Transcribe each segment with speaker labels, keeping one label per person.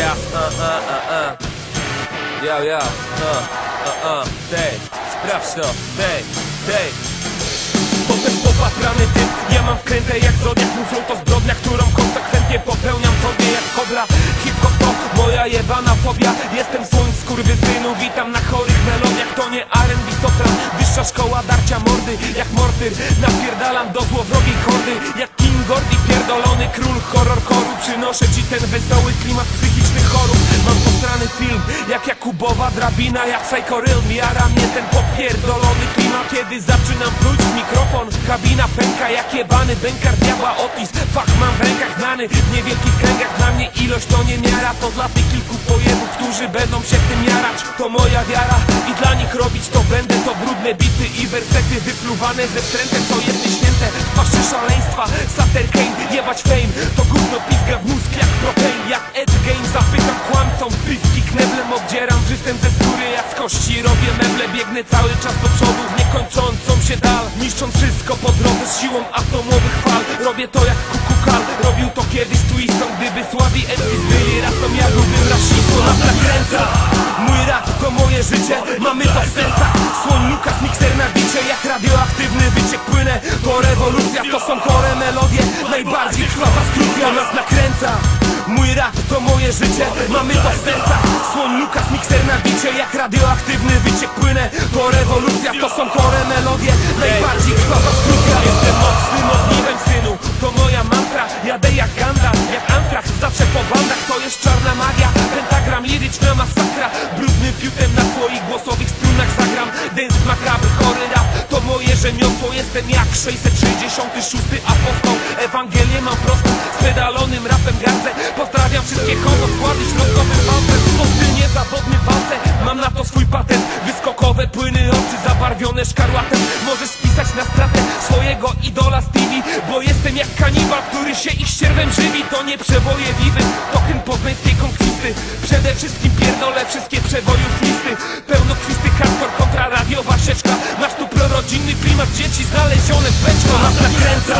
Speaker 1: a, a. Yo, yo, uh, uh, uh, dej, sprawdź to, dej, dej. Potem popatrany typ, ja mam wkrętę jak zodiak. Mówią to zbrodnia, którą konsekwentnie popełniam sobie jak kobra Hip-hop to moja jebana fobia. Jestem swoim skurwysynu, witam na chorych melodiach. To nie R&B sopran, wyższa szkoła darcia mordy. Jak mortyr, napierdalam do złowrogiej kordy Jak Gordy, pierdolony król horrorkoru Przynoszę ci ten wesoły klimat psychicznych chorób. Mam postrany film, jak Jakubowa drabina Jak Psycho Real, jara mnie ten popierdolony klimat. Kiedy zaczynam pluć w mikrofon Kabina pęka jak jebany bękar diabła Otis Fach mam w rękach znany W niewielkich kręgach. Dla mnie ilość to nie miara. To dla tych kilku pojebów, którzy będą się tym jarać. To moja wiara i dla nich robić to będę. To brudne bity i wersety wypluwane ze wstrętem To jest nieświęte. W paszy szaleństwa. Sater Kane, jebać fame. To gówno pizga w mózg jak protein Jak Edge Game zapytam kłamcą Pyski kneblem obdzieram żywcem ze skóry. Jak z kości Robię meble, biegnę cały czas do przodu W Niszcząc drodze z siłą atomowych fal. Robię to jak kukukal Robił to kiedyś twistą Gdyby słabi MCs byli rasą Ja byłbym rasistą Nas nakręca Mój rap to moje życie Mamy to w sercach. Słoń Lukas, mikser na bicie Jak radioaktywny wyciek płynę. To rewolucja, to są chore melodie. Najbardziej krwawa skrótja nas nakręca. Mój rap to moje życie Mamy to w sercach. Słoń Lukas, mikser na bicie Jak radioaktywny wyciek płynę. To rewolucja, to są chore melodie. Najbardziej krwawa skrótja Dance makabry, chory rap To moje rzemiosło. Jestem jak 666 apostoł. Ewangelię mam prostą Z pedalonym rapem gardzę Pozdrawiam wszystkie homo składy środkowym To styl niezawodny walce. Mam na to swój patent. Wyskokowe płyny oczy zabarwione szkarłatem. Możesz spisać na stratę swojego idola z TV Bo jestem jak kanibal, który się ich ścierwem żywi. To nie przeboje wiwy, token poznańskiej konkwisty. Przede wszystkim pierdolę wszystkie przebojów listy Pełnokwisty hardcore kontra radiowa sieczka Masz tu prorodzinny klimat dzieci znalezione w beczko Nas nakręca,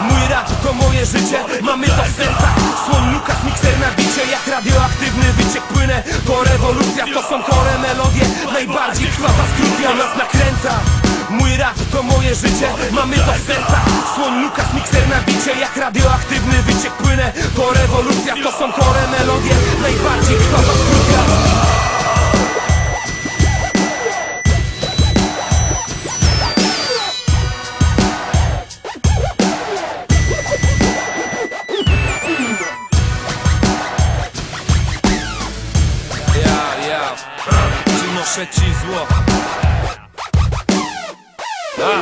Speaker 1: mój rap to moje życie. Mamy to w sercach, słoń Lukas, mikser na bicie. Jak radioaktywny wyciek płynę. To rewolucja, to są chore melodie. Najbardziej krwawa skrótja nas nakręca. Mój rap to moje życie. Mamy to w sercach. Słoń Lukas, mikser na bicie. Jak radioaktywny wyciek płynę. To rewolucja, to są chore przynoszę ci zło. A.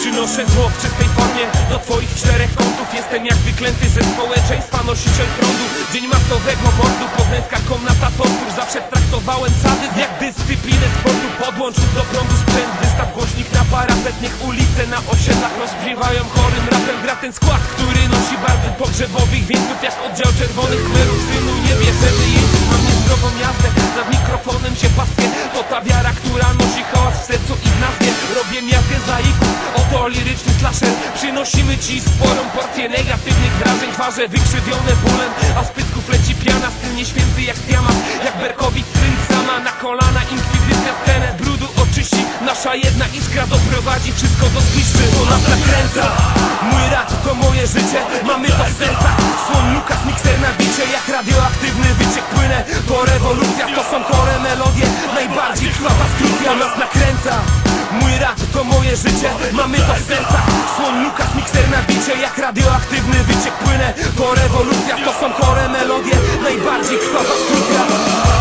Speaker 1: Przynoszę zło w czystej formie. Do twoich czterech kątów Jestem jak wyklęty ze społeczeństwa, nosiciel prądu. Dzień masowego mordu, poznańska komnata tortur Zawsze traktowałem sadyzm jak dyscyplinę sportu. Podłącz do prądu sprzęt, wystaw głośnik na parapet. Niech ulice na osiedlach rozgrzewają chorym rapem. Gra ten skład, który nosi barwy pogrzebowych wieńców Jak oddział czerwonych. Kmerów, synu nie wierzę, oto liryczny slasher. Przynosimy ci sporą porcję negatywnych wrażeń Twarze wykrzywione bólem, a z pycków leci piana Styl nieświęty jak diamant, jak Berkowicz syn sama Na kolana inkwizycja scenę brudu oczyści. Nasza jedna iskra doprowadzi wszystko do zniszczy. To nas nakręca, mój rap to moje życie. Mamy to w sercach, słoń Lukas, mikser na bicie. Jak radioaktywny wyciek płynę. To rewolucja, to są chore melodie. Najbardziej krwawa skrótja nas nakręca Mój rap to moje życie Mamy to w sercach. Słoń Lukas, mikser na bicie Jak radioaktywny wyciek płynę. To rewolucja, to są chore melodie Najbardziej krwawa skrótja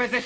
Speaker 1: position.